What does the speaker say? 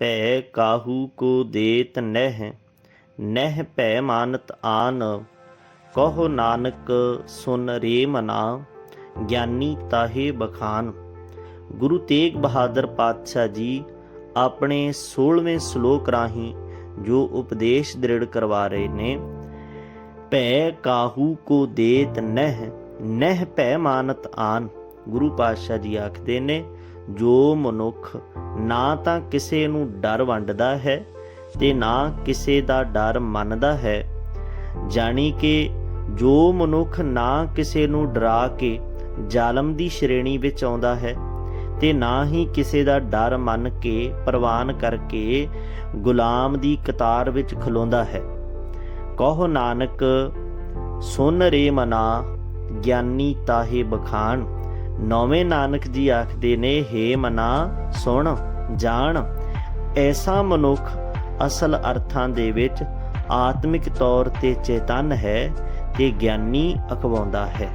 ਭੈ ਕਾਹੂ ਕੋ ਦੇਤ ਨਹਿ ਨਹਿ ਭੈ ਮਾਨਤ ਆਨ, ਕਹੋ ਨਾਨਕ ਸੁਨ ਰੇ ਮਨਾ ਗਿਆਨੀ ਤਾਹੇ ਬਖਾਨ। ਗੁਰੂ ਤੇਗ ਬਹਾਦਰ ਪਾਤਸ਼ਾਹ ਜੀ ਆਪਣੇ 16ਵੇਂ ਸ਼ਲੋਕ ਰਾਹੀਂ ਜੋ ਉਪਦੇਸ਼ ਦ੍ਰਿੜ ਕਰਵਾ ਰਹੇ ਨੇ, ਭੈ ਕਾਹੂ ਕੋ ਦੇਤ ਨਹਿ ਨਹਿ ਭੈ ਮਾਨਤ ਆਨ। ਗੁਰੂ ਪਾਤਸ਼ਾਹ ਜੀ ਆਖਦੇ ਨੇ, ਜੋ ਮਨੁੱਖ ਨਾ ਤਾਂ ਕਿਸੇ ਨੂੰ ਡਰ ਵੰਡਦਾ ਹੈ ਤੇ ਨਾ ਕਿਸੇ ਦਾ ਡਰ ਮੰਨਦਾ ਹੈ, ਜਾਣੀ ਕਿ ਜੋ ਮਨੁੱਖ ਨਾ ਕਿਸੇ ਨੂੰ ਡਰਾ ਕੇ ਜ਼ਾਲਮ ਦੀ ਸ਼੍ਰੇਣੀ ਵਿੱਚ ਆਉਂਦਾ ਹੈ ਤੇ ਨਾ ਹੀ ਕਿਸੇ ਦਾ ਡਰ ਮੰਨ ਕੇ ਪ੍ਰਵਾਨ ਕਰਕੇ ਗੁਲਾਮ ਦੀ ਕਤਾਰ ਵਿੱਚ ਖਲੋਂਦਾ ਹੈ। ਕਹੋ ਨਾਨਕ, ਸੁਨ ਰੇ ਮਨਾ, ਗਿਆਨੀ ਤਾਹੇ ਬਖਾਨ। ਨੌਵੇਂ ਨਾਨਕ ਜੀ ਆਖਦੇ ਨੇ, ਹੇ ਮਨਾ, ਸੁਣ, ਜਾਣ। ਐਸਾ ਮਨੁੱਖ ਅਸਲ ਅਰਥਾਂ ਦੇ ਵਿੱਚ ਆਤਮਿਕ ਤੌਰ ਤੇ ਚੇਤਨ ਹੈ ਤੇ ਗਿਆਨੀ ਅਖਵਾਉਂਦਾ ਹੈ।